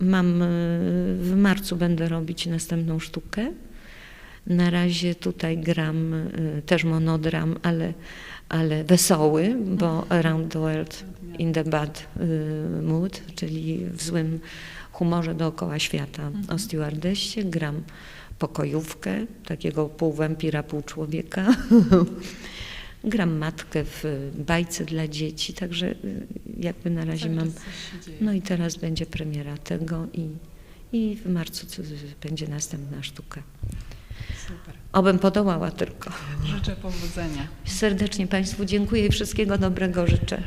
mam e, w marcu będę robić następną sztukę. Na razie tutaj gram e, też monodram, ale, ale wesoły, bo Around the World in the Bad e, Mood, czyli w złym humorze dookoła świata o stewardessie. Gram pokojówkę, takiego pół wampira, pół człowieka. Gram matkę w bajce dla dzieci, także jakby na razie mam. No i teraz będzie premiera tego i, i w marcu będzie następna sztuka. Super. Obym podołała tylko. Życzę powodzenia. Serdecznie Państwu dziękuję i wszystkiego dobrego życzę.